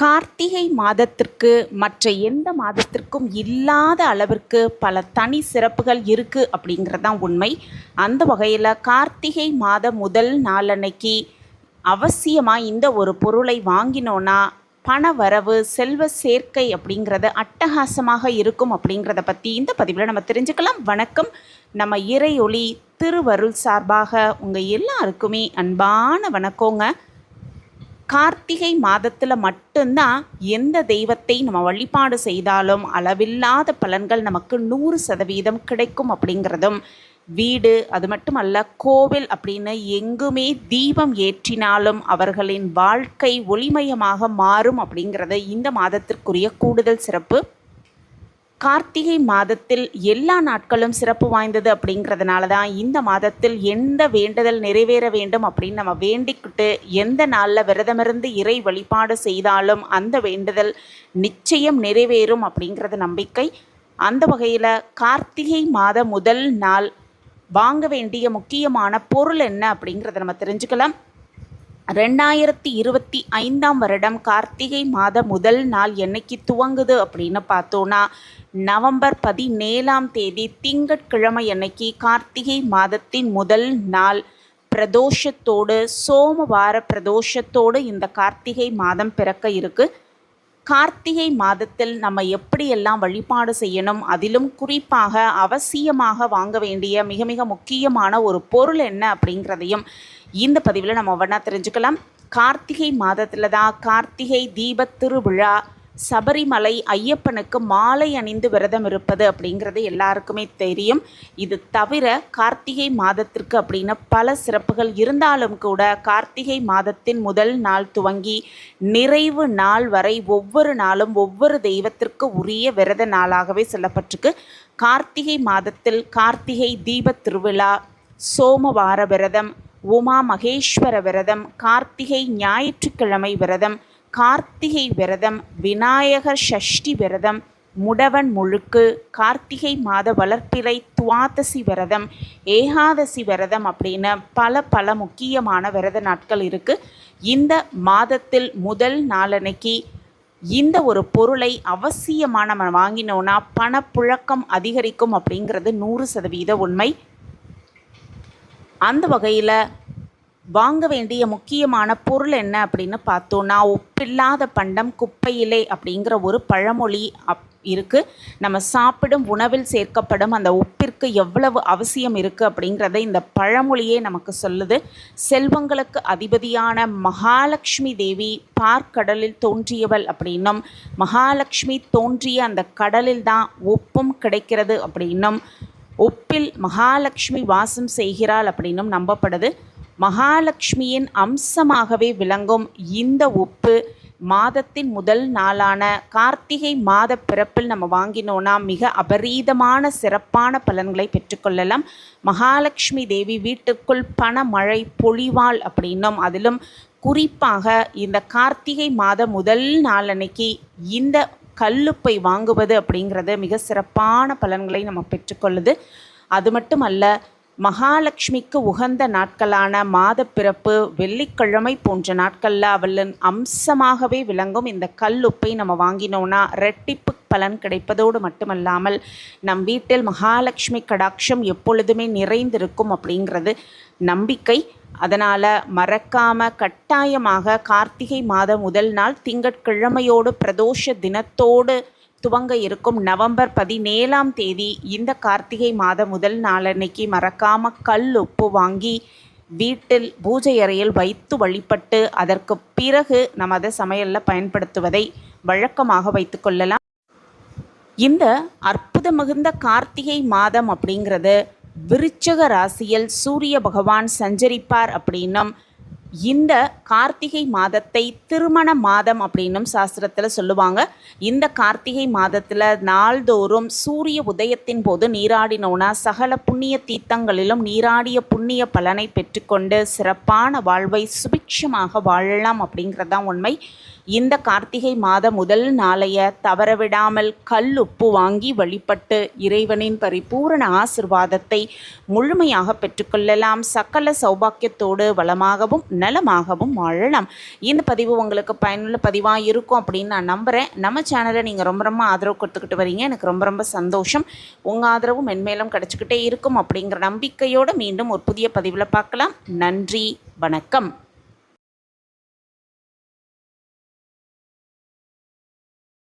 கார்த்திகை மாதத்திற்கு மற்ற எந்த மாதத்திற்கும் இல்லாத அளவிற்கு பல தனி சிறப்புகள் இருக்குது அப்படிங்கிறது தான் உண்மை. அந்த வகையில் கார்த்திகை மாத முதல் நாளன்னைக்கு அவசியமாக இந்த ஒரு பொருளை வாங்கினோன்னா பண வரவு செல்வ சேர்க்கை அப்படிங்கிறது அட்டகாசமாக இருக்கும் அப்படிங்கிறத பற்றி இந்த பதிவில் நம்ம தெரிஞ்சுக்கலாம். வணக்கம். நம்ம இறையொளி திருவருள் சார்பாக உங்கள் எல்லாருக்குமே அன்பான வணக்கங்க. கார்த்திகை மாதத்தில் மட்டும்தான் எந்த தெய்வத்தை நம்ம வழிபாடு செய்தாலும் அளவில்லாத பலன்கள் நமக்கு நூறு சதவீதம் கிடைக்கும் அப்படிங்கிறதும் வீடு அது மட்டும் அல்ல கோவில் அப்படின்னு எங்குமே தீபம் ஏற்றினாலும் அவர்களின் வாழ்க்கை ஒளிமயமாக மாறும் அப்படிங்கிறது இந்த மாதத்திற்குரிய கூடுதல் சிறப்பு கார்த்திகை மாதத்தில் எல்லா நாட்களும் சிறப்பு வாய்ந்தது அப்படிங்கிறதுனால தான் இந்த மாதத்தில் எந்த வேண்டுதல் நிறைவேற வேண்டும் அப்படின்னு நம்ம வேண்டிக்கிட்டு எந்த நாளில் விரதமிருந்து இறை வழிபாடு செய்தாலும் அந்த வேண்டுதல் நிச்சயம் நிறைவேறும் அப்படிங்கிறது நம்பிக்கை. அந்த வகையில் கார்த்திகை மாத முதல் நாள் வாங்க வேண்டிய முக்கியமான பொருள் என்ன அப்படிங்கிறத நம்ம தெரிஞ்சுக்கலாம். ரெண்டாயிரத்தி இருபத்தி ஐந்தாம் வருடம் கார்த்திகை மாத முதல் நாள் என்னைக்கு துவங்குது அப்படின்னு பார்த்தோன்னா நவம்பர் பதினேழாம் தேதி திங்கட்கிழமை அன்னைக்கு கார்த்திகை மாதத்தின் முதல் நாள். பிரதோஷத்தோடு சோமவார பிரதோஷத்தோடு இந்த கார்த்திகை மாதம் பிறக்க இருக்கு. கார்த்திகை மாதத்தில் நம்ம எப்படியெல்லாம் வழிபாடு செய்யணும் அதிலும் குறிப்பாக அவசியமாக வாங்க வேண்டிய மிக மிக முக்கியமான ஒரு பொருள் என்ன அப்படிங்கிறதையும் இந்த பதிவில் நம்ம ஒவ்வொன்றா தெரிஞ்சுக்கலாம். கார்த்திகை மாதத்தில் தான் கார்த்திகை தீபத் திருவிழா சபரிமலை ஐயப்பனுக்கு மாலை அணிந்து விரதம் இருப்பது அப்படிங்கிறது எல்லாருக்குமே தெரியும். இது தவிர கார்த்திகை மாதத்திற்கு அப்படின்னு பல சிறப்புகள் இருந்தாலும் கூட கார்த்திகை மாதத்தின் முதல் நாள் துவங்கி நிறைவு நாள் வரை ஒவ்வொரு நாளும் ஒவ்வொரு தெய்வத்திற்கு உரிய விரத நாளாகவே சொல்லப்பட்டிருக்கு. கார்த்திகை மாதத்தில் கார்த்திகை தீபத் திருவிழா சோமவார விரதம் உமா மகேஸ்வர விரதம் கார்த்திகை ஞாயிற்றுக்கிழமை விரதம் கார்த்திகை விரதம் விநாயகர் சஷ்டி விரதம் முடவன் முழுக்கு கார்த்திகை மாத வளர்ப்பிறை துவாதசி விரதம் ஏகாதசி விரதம் அப்படின்னு பல பல முக்கியமான விரத நாட்கள் இருக்குது இந்த மாதத்தில் முதல் நாளன்னைக்கு இந்த ஒரு பொருளை அவசியமாக நம்ம வாங்கினோன்னா பணப்புழக்கம் அதிகரிக்கும் அப்படிங்கிறது நூறு சதவீத உண்மை. அந்த வகையில் வாங்க வேண்டிய முக்கியமான பொருள் என்ன அப்படின்னு பார்த்தோன்னா ஒப்பில்லாத பண்டம் குப்பையிலே அப்படிங்கிற ஒரு பழமொழி அப் இருக்குது நம்ம சாப்பிடும் உணவில் சேர்க்கப்படும் அந்த உப்பிற்கு எவ்வளவு அவசியம் இருக்குது அப்படிங்கிறத இந்த பழமொழியே நமக்கு சொல்லுது. செல்வங்களுக்கு அதிபதியான மகாலட்சுமி தேவி பார்க்கடலில் தோன்றியவள் அப்படின்னும் மகாலட்சுமி தோன்றிய அந்த கடலில் தான் உப்பும் கிடைக்கிறது அப்படின்னும் உப்பில் மகாலட்சுமி வாசம் செய்கிறாள் அப்படின்னும் நம்பப்படுது. மகாலட்சுமியின் அம்சமாகவே விளங்கும் இந்த உப்பு மாதத்தின் முதல் நாளான கார்த்திகை மாத பிறப்பில் நம்ம வாங்கினோன்னா மிக அபரீதமான சிறப்பான பலன்களை பெற்றுக்கொள்ளலாம் மகாலட்சுமி தேவி வீட்டுக்குள் பண மழை பொழிவாள் அப்படின்னும் அதிலும் குறிப்பாக இந்த கார்த்திகை மாத முதல் நாளன்னைக்கு இந்த கல்லுப்பை வாங்குவது அப்படிங்கிறது மிக சிறப்பான பலன்களை நம்ம பெற்றுக்கொள்ளுது. அது மட்டுமல்ல மகாலட்சுமிக்கு உகந்த நாட்களான மாதப்பிறப்பு வெள்ளிக்கிழமை போன்ற நாட்களில் அவளின் அம்சமாகவே விளங்கும் இந்த கல்லுப்பை நம்ம வாங்கினோன்னா ரெட்டிப்பு பலன் கிடைப்பதோடு மட்டுமல்லாமல் நம் வீட்டில் மகாலட்சுமி கடாட்சம் எப்பொழுதுமே நிறைந்திருக்கும் அப்படிங்கிறது நம்பிக்கை. அதனால் மறக்காம கட்டாயமாக கார்த்திகை மாதம் முதல் நாள் திங்கட்கிழமையோடு பிரதோஷ தினத்தோடு துவங்க இருக்கும் நவம்பர் பதினேழாம் தேதி இந்த கார்த்திகை மாத முதல் நாளன்னைக்கு மறக்காம கல் உப்பு வாங்கி வீட்டில் பூஜை அறையில் வைத்து வழிபட்டு அதற்கு பிறகு நமது சமையலில் பயன்படுத்துவதை வழக்கமாக வைத்துக்கொள்ளலாம் இந்த அற்புத மிகுந்த கார்த்திகை மாதம் அப்படிங்கிறது விருச்சக ராசியில் சூரிய பகவான் சஞ்சரிப்பார் அப்படின்னும் இந்த கார்த்திகை மாதத்தை திருமண மாதம் அப்படின்னும் சாஸ்திரத்தில் சொல்லுவாங்க. இந்த கார்த்திகை மாதத்தில் நாள்தோறும் சூரிய உதயத்தின் போது நீராடினோன்னா சகல புண்ணிய தீர்த்தங்களிலும் நீராடிய புண்ணிய பலனை பெற்றுக்கொண்டு சிறப்பான வாழ்வை சுபிக்ஷமாக வாழலாம் அப்படிங்கிறதான் உண்மை. இந்த கார்த்திகை மாத முதல் நாளைய தவறவிடாமல் கல் உப்பு வாங்கி வழிபட்டு இறைவனின் பரிபூரண ஆசிர்வாதத்தை முழுமையாக பெற்றுக்கொள்ளலாம். சக்கல சௌபாக்கியத்தோடு வளமாகவும் நலமாகவும் வாழலாம். இந்த பதிவு உங்களுக்கு பயனுள்ள பதிவாக இருக்கும் அப்படின்னு நான் நம்புகிறேன் நம்ம சேனலை நீங்கள் ரொம்ப ரொம்ப ஆதரவு கொடுத்துக்கிட்டு வரீங்க. எனக்கு ரொம்ப ரொம்ப சந்தோஷம். உங்கள் ஆதரவு மென்மேலும் கிடச்சிக்கிட்டே இருக்கும் அப்படிங்கிற நம்பிக்கையோடு மீண்டும் ஒரு புதிய பதிவில் பார்க்கலாம். நன்றி வணக்கம்.